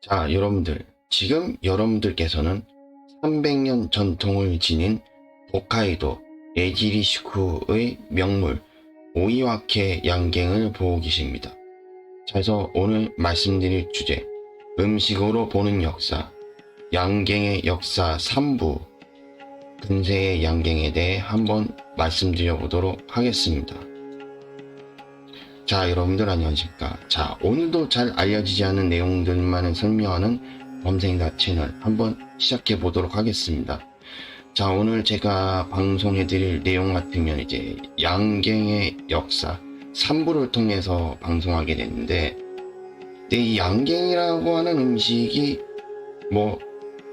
자, 여러분들. 지금 여러분들께서는 300년 전통을 지닌 홋카이도 에지리시쿠의 명물 오이와케 양갱을 보고 계십니다. 자, 그래서 오늘 말씀드릴 주제 음식으로 보는 역사 양갱의 역사 3부 근세의 양갱에 대해 한번 말씀드려 보도록 하겠습니다. 자, 여러분들 안녕하십니까. 자, 오늘도 잘 알려지지 않은 내용들만을 설명하는 범생다 채널 한번 시작해 보도록 하겠습니다. 자, 오늘 제가 방송해 드릴 내용 같으면 이제 양갱의 역사 3부를 통해서 방송하게 됐는데, 이 양갱이라고 하는 음식이 뭐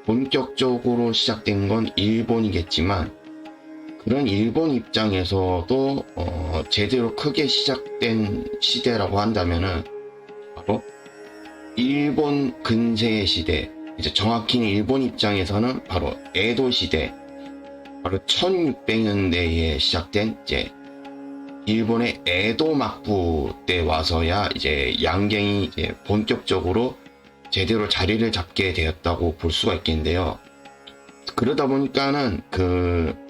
본격적으로 시작된 건 일본이겠지만, 그런 일본 입장에서도 어, 제대로 크게 시작된 시대라고 한다면은 바로 일본 근세의 시대 이제 정확히는 일본 입장에서는 바로 에도 시대 바로 1600년대에 시작된 이제 일본의 에도 막부 때 와서야 이제 양갱이 이제 본격적으로 제대로 자리를 잡게 되었다고 볼 수가 있겠는데요. 그러다 보니까는 그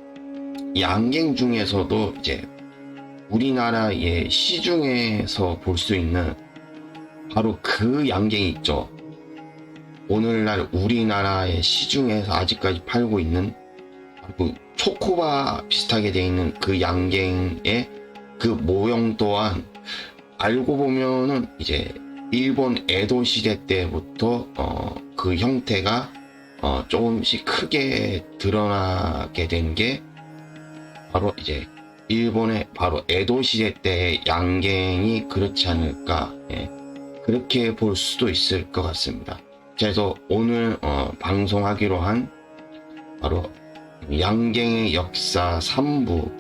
양갱 중에서도 이제 우리나라의 시중에서 볼 수 있는 바로 그 양갱이 있죠. 오늘날 우리나라의 시중에서 아직까지 팔고 있는 그 초코바 비슷하게 되어 있는 그 양갱의 그 모형 또한 알고 보면은 이제 일본 에도 시대 때부터 어, 그 형태가 어, 조금씩 크게 드러나게 된게 바로 이제 일본의 바로 에도 시대 때의 양갱이 그렇지 않을까 예, 그렇게 볼 수도 있을 것 같습니다. 그래서 오늘 어, 방송하기로 한 바로 양갱의 역사 3부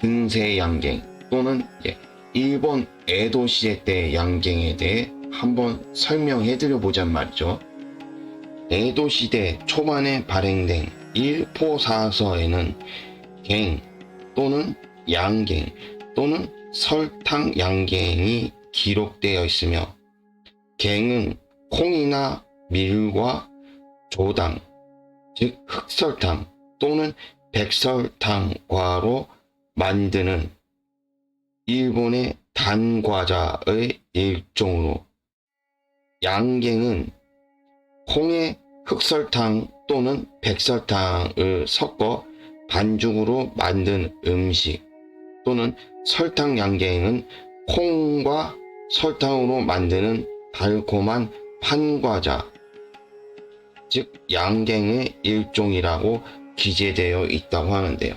근세 양갱 또는 이제 일본 에도 시대 때 양갱에 대해 한번 설명해 드려 보자 말이죠. 에도 시대 초반에 발행된 일포사서에는 갱 또는 양갱 또는 설탕 양갱이 기록되어 있으며 갱은 콩이나 밀과 조당 즉 흑설탕 또는 백설탕과로 만드는 일본의 단과자의 일종으로 양갱은 콩의 흑설탕 또는 백설탕을 섞어 반죽으로 만든 음식 또는 설탕 양갱은 콩과 설탕으로 만드는 달콤한 판과자 즉 양갱의 일종이라고 기재되어 있다고 하는데요.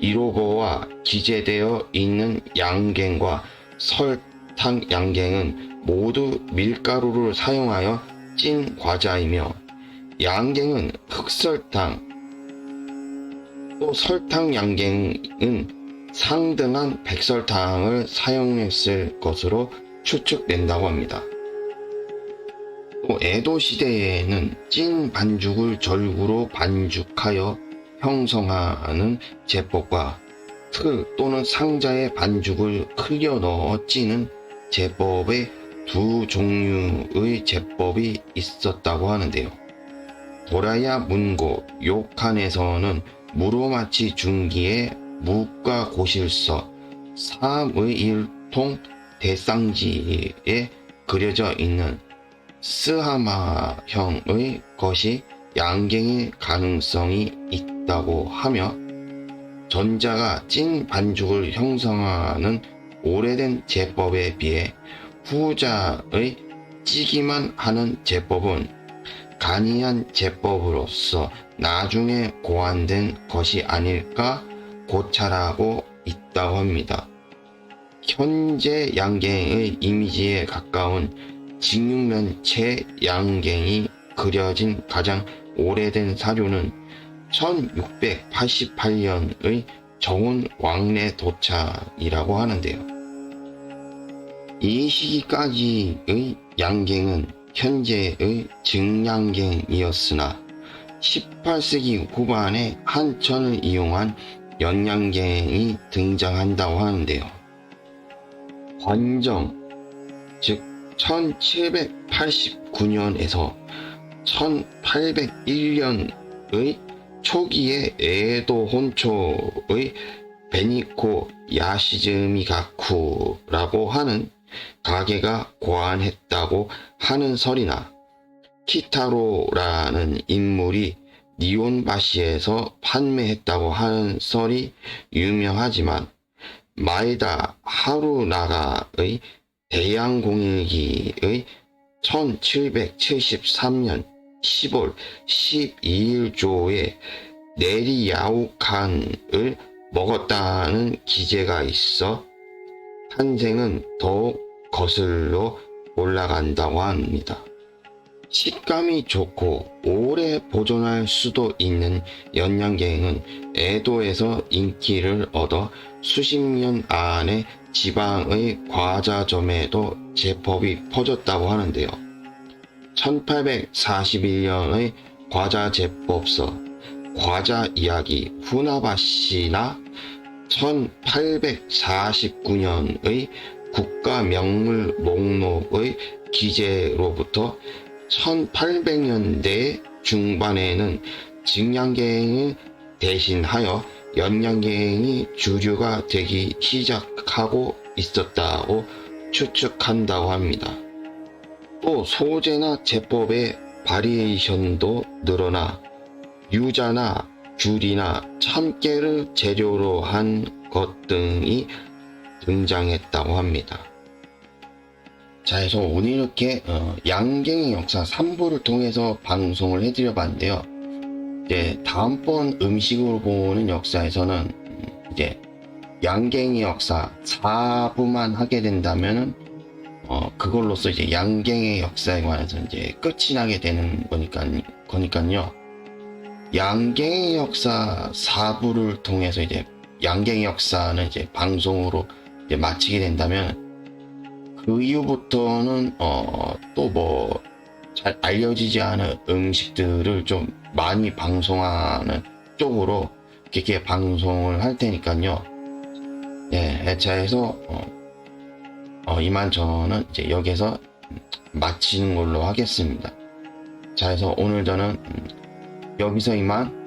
이로고와 기재되어 있는 양갱과 설탕 양갱은 모두 밀가루를 사용하여 찐 과자이며 양갱은 흑설탕 또 설탕 양갱은 상등한 백설탕을 사용했을 것으로 추측된다고 합니다. 또 에도 시대에는 찐 반죽을 절구로 반죽하여 형성하는 제법과 틀 또는 상자에 반죽을 흘려 넣어 찌는 제법의 두 종류의 제법이 있었다고 하는데요. 도라야 문고 요칸에서는 무로마치 중기의 무가 고실서 3의 일통 대상지에 그려져 있는 스하마형의 것이 양갱일 가능성이 있다고 하며 전자가 찐 반죽을 형성하는 오래된 제법에 비해 후자의 찌기만 하는 제법은 간이한 제법으로서 나중에 고안된 것이 아닐까 고찰하고 있다고 합니다. 현재 양갱의 이미지에 가까운 직육면체 양갱이 그려진 가장 오래된 사료는 1688년의 정운 왕래 도착이라고 하는데요. 이 시기까지의 양갱은 현재의 증양갱이었으나 18세기 후반에 한천을 이용한 연양갱이 등장한다고 하는데요. 관정, 즉 1789년에서 1801년의 초기에 에도 혼초의 베니코 야시즈미가쿠라고 하는 가게가 고안했다고 하는 설이나 키타로라는 인물이 니온바시에서 판매했다고 하는 설이 유명하지만 마에다 하루나가의 대양공일기의 1773년 10월 12일조에 네리야우칸을 먹었다는 기재가 있어 탄생은 더욱 거슬러 올라간다고 합니다. 식감이 좋고 오래 보존할 수도 있는 연양갱은 에도에서 인기를 얻어 수십 년 안에 지방의 과자점에도 제법이 퍼졌다고 하는데요. 1841년의 과자 제법서 과자 이야기 후나바시나 1849년의 국가 명물 목록의 기재로부터 1800년대 중반에는 증량갱을 대신하여 연양갱이 주류가 되기 시작하고 있었다고 추측한다고 합니다. 또 소재나 제법의 바리에이션도 늘어나 유자나 귤이나 참깨를 재료로 한 것 등이 등장했다고 합니다. 자, 그래서 오늘 이렇게 어, 양갱의 역사 3부를 통해서 방송을 해드려 봤는데요. 이제 다음번 음식으로 보는 역사에서는 음, 이제 양갱의 역사 4부만 하게 된다면은 어, 그걸로써 이제 양갱의 역사에 관해서 이제 끝이 나게 되는 거니까, 거니까요. 양갱의 역사 4부를 통해서 이제 양갱의 역사는 이제 방송으로 이제 마치게 된다면 그 이후부터는 어, 또뭐 잘 알려지지 않은 음식들을 좀 많이 방송하는 쪽으로 이렇게 방송을 할 테니까요. 예, 자 해서 어, 어, 이만 저는 이제 여기서 마치는 걸로 하겠습니다. 자 해서 오늘 저는 음, 여기서 이만